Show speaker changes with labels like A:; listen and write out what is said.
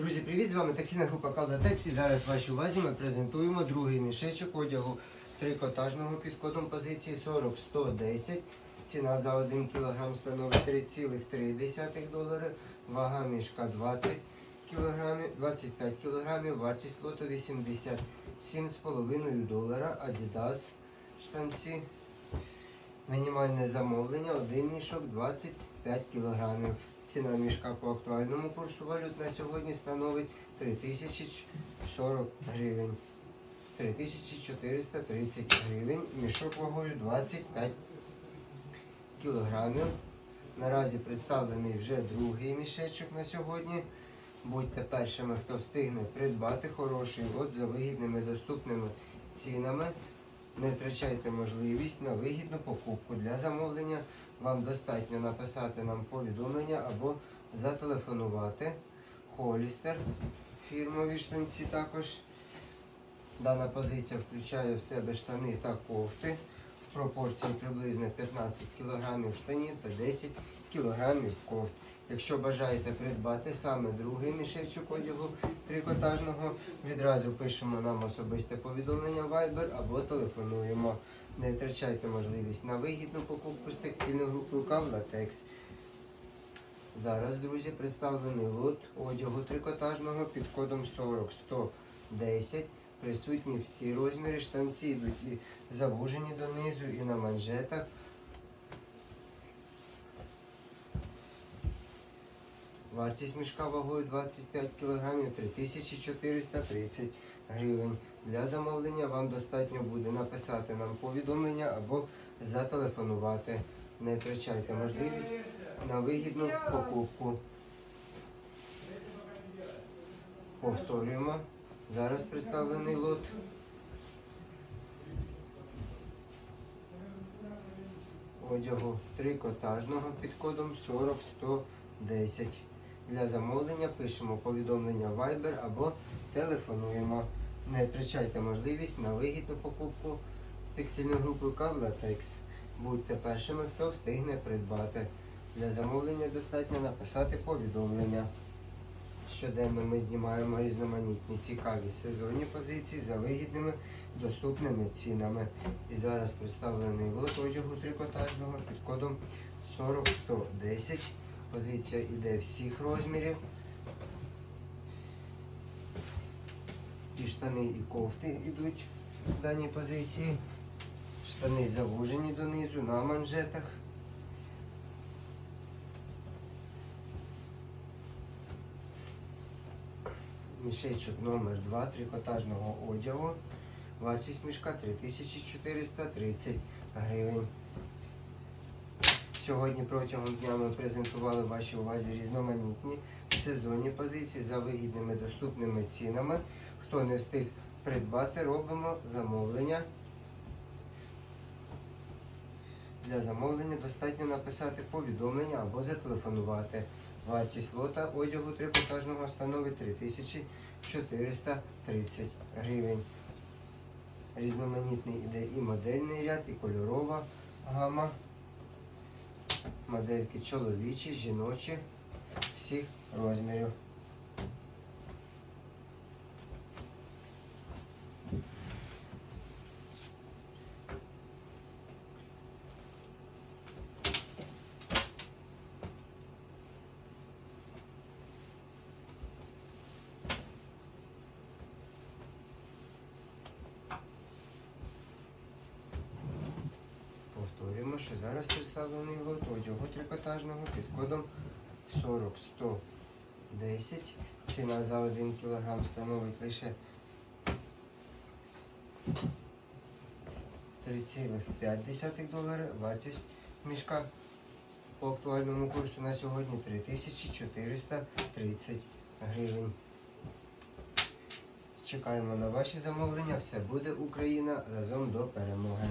A: Друзі, привіт! З вами таксійна група Калдатекс і зараз вашій увазі ми презентуємо другий мішечок одягу трикотажного під кодом позиції 40-110. Ціна за 1 кг становить 3,3 долари, вага мішка 20 кг, 25 кг, вартість лоту 87,5 долара, Adidas штанці. Мінімальне замовлення, один мішок 25 кг. Ціна мішка по актуальному курсу валют на сьогодні становить 3040 гривень. 3430 гривень. Мішок вагою 25 кілограмів. Наразі представлений вже другий мішечок на сьогодні. Будьте першими, хто встигне придбати хороший лот за вигідними доступними цінами. Не втрачайте можливість на вигідну покупку. Для замовлення вам достатньо написати нам повідомлення або зателефонувати. Холістер фірмові штанці також. Дана позиція включає в себе штани та кофти в пропорції приблизно 15 кг штанів та 10 кг кофт. Якщо бажаєте придбати саме другий мішечок одягу трикотажного, відразу пишемо нам особисте повідомлення Viber або телефонуємо. Не втрачайте можливість на вигідну покупку з текстильною групою Кавлатекс. Зараз, друзі, представлений лот одягу трикотажного під кодом 40110. Присутні всі розміри. Штанці йдуть і завужені донизу, і на манжетах. Вартість мішка вагою 25 кг 3430 гривень. Для замовлення вам достатньо буде написати нам повідомлення або зателефонувати. Не втрачайте можливість на вигідну покупку. Повторюємо. Зараз представлений лот. Одягу трикотажного під кодом 40110. Для замовлення пишемо повідомлення Viber або телефонуємо. Не втрачайте можливість на вигідну покупку з текстильною групою Кавлатекс. Будьте першими, хто встигне придбати. Для замовлення достатньо написати повідомлення. Щоденно ми знімаємо різноманітні цікаві сезонні позиції за вигідними доступними цінами. І зараз представлений лот одягу трикотажного під кодом 40110. Позиція йде всіх розмірів. І штани, і кофти йдуть в даній позиції. Штани завужені донизу на манжетах. Мішечок номер 2 трикотажного одягу. Вартість мішка 3430 гривень. Сьогодні протягом дня ми презентували вашій увазі різноманітні сезонні позиції за вигідними доступними цінами. Хто не встиг придбати, робимо замовлення. Для замовлення достатньо написати повідомлення або зателефонувати. Вартість лота одягу трикотажного становить 3430 гривень. Різноманітний іде і модельний ряд, і кольорова гама. Модельки чоловічі, жіночі, всіх розмірів. Повторюємо, що зараз представлений одягу трикотажного під кодом 40110. Ціна за 1 кг становить лише 3,5 долари. Вартість мішка по актуальному курсу на сьогодні 3430 гривень. Чекаємо на ваші замовлення. Все буде Україна разом до перемоги.